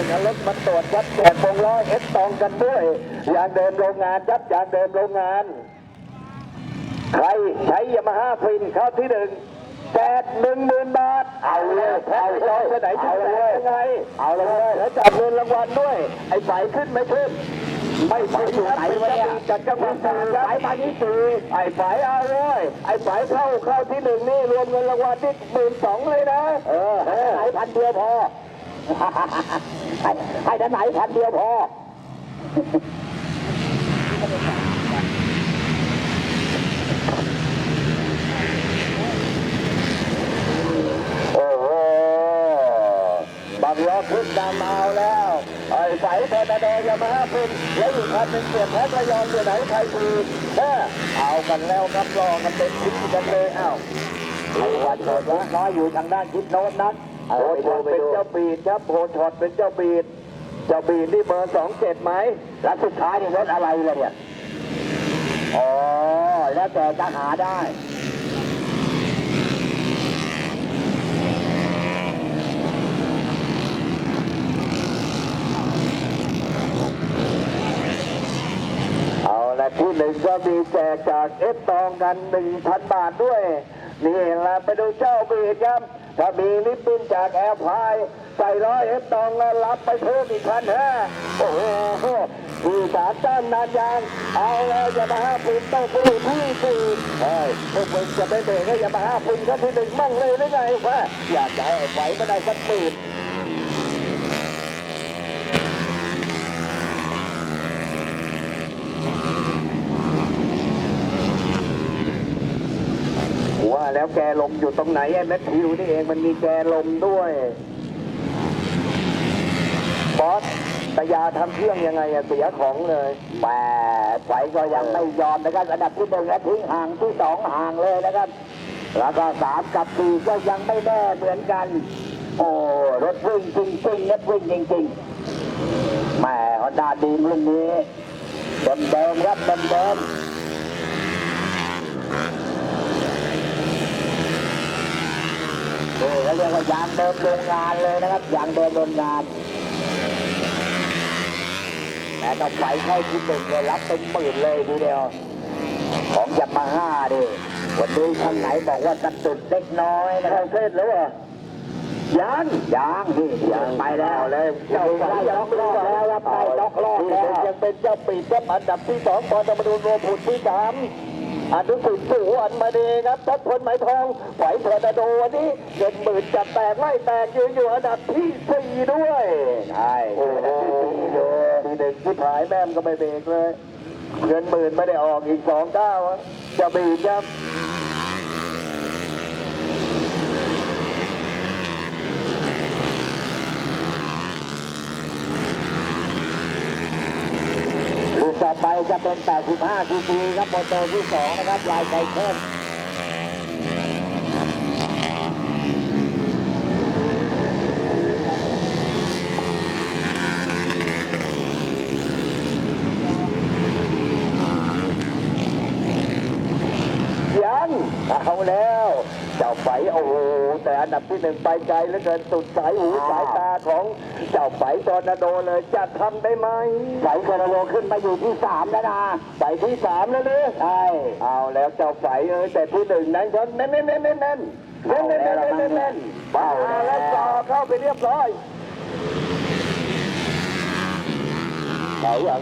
นึ่งเอารถมาตรวจวัดแจกวงล้อเอสตองกันด้วยยางเดิมโรงงานยับยางเดิมโรงงาน ใครใช้ยามาฮ่าฟินเข้าที่หนึ่งแจกหนึ่งหมื่นบาท เอาเลยเอาเลยไปไหนชุดไหนยังไงเอาเลยแล้วจับเงินรางวัลด้วย ไอ้ฝ่ายขึ้นไม่ขึ้นไม่ฝ่ายอยู่ไหนวะเนี่ยจัดจังหวัดสามฝ่ายมาที่สี่ไอ้ฝ่ายเอาเลยไอ้ฝ่ายเข้าเข้าที่หนึ่งนี่รวมเงินรางวัลที่หมื่นสองเลยนะ เออให้พันเดียวพอ ให้ให้ด้านไหนพันเดียวพอโอ้โหบางล้อขึ้นดำเอาแล้วไอ้สายเทนโดยามาฮ่าขึ้นแล้วอีกคันหนึ่งเสียบแพ็ระยองอยู่ไหนใครคือแม่เอากันแล้วครับรอกันเป็นชิ้นกันเลยอ้าวไอ้วันเกิดละน้อยอยู่ทางด้านทิศโน้นนั้น โอ้ชอตเป็นเจ้าปีดครับโหชอตเป็นเจ้าปีดเจ้าปีดนี่เบอร์สองเจ็ดไหมแล้วสุดท้ายนี่รถอะไรล่ะเนี่ยอ๋อแล้วแต่จะหาได้เอาละที่หนึ่งก็มีแจกจากเอฟตองกันหนึ่งพันบาทด้วย นี่ละไปดูเจ้าบีดครับ ถ้ามีลิปปินจากแอร์พายใส่ร้อยเอฟตองแล้วรับไปเพิ่มอีกพันห้าโอ้โหที่สามต้านนานยาง เอาแล้วอย่ามาห้าปุ่นต้องไปอยู่ที่สี่เฮ้ยพวกมึงจะไปเบรกก็อย่ามาห้าปุ่นก็ที่หนึ่งมั่งเลยหรือไงวะอยากจะให้ไหวไม่ได้สักปีดว่า แล้วแกลมอยู่ตรงไหนไอ้แมทธิวนี่เองมันมีแกลมด้วย บอสตยาทำเครื่องยังไงอะเสียของเลยแหมไฟก็ยังไม่ยอมนะครับอันดับที่หนึ่งและทิ้งห่างที่สองห่างเลยนะครับ แล้วก็สามกับสี่ก็ยังไม่แน่เหมือนกัน โอ้รถวิ่งจริงๆรถวิ่งจริงๆแหมฮอนด้าดีมรุ่นนี้เดิมๆครับเดิมๆนี่ เขาเรียกว่ายางเดิมโรงงานเลยนะครับยางเดิมโรงงานแต่ต้องไฟเข้าที่หนึ่งเลยรับเป็นหมื่นเลยทีเดียว ของยามาฮ่าดิวันนี้ข้างไหนบอกว่าจะตุดเล็กน้อยนะครับเส้นหรือเปล่ายางยางนี่ยางไปแล้วเลยเจ้าไปล็อกรอบแล้วครับไปล็อกรอบแล้วยังเป็นเจ้าปีกครับอันดับที่สองพอจะมาดูรวมผุดที่สาม อนุสิทธิ์สุวรรณมาดีครับทัพพลไหมทองไหวเทอร์นาโดวันนี้เงินหมื่นจะแตกไม่แตกยืนอยู่อันดับที่สี่ด้วยใช่โอ้โหทีหนึ่งที่ผายแม่มก็ไม่เบรกเลยเงินหมื่นไม่ได้ออกอีกสองเก้าอะจะบีบครับลูกต่อไป จะเป็น 85ซีซีครับมอเตอร์ที่2นะครับลายไกเทนยังเอาแล้ว เจ้าไฝโอ้โหแต่อันดับที่หนึ่งไปไกลเหลือเกินสุดสายหูสายตาของเจ้าไฝตอร์นาโดเลยจะทำได้ไหมไฝตอร์นาโดขึ้นมาอยู่ที่สามแล้วนะไฝที่สามแล้วหรือใช่เอาแล้วเจ้าไฝเอ้ยแต่ที่หนึ่งนั้นเขาเน้นเน้นเน้นเน้นเน้นเน้นเน้นเน้นเน้นเน้นเน้นบ้าแล้วจ่อเข้าไปเรียบร้อยเอาอย่าง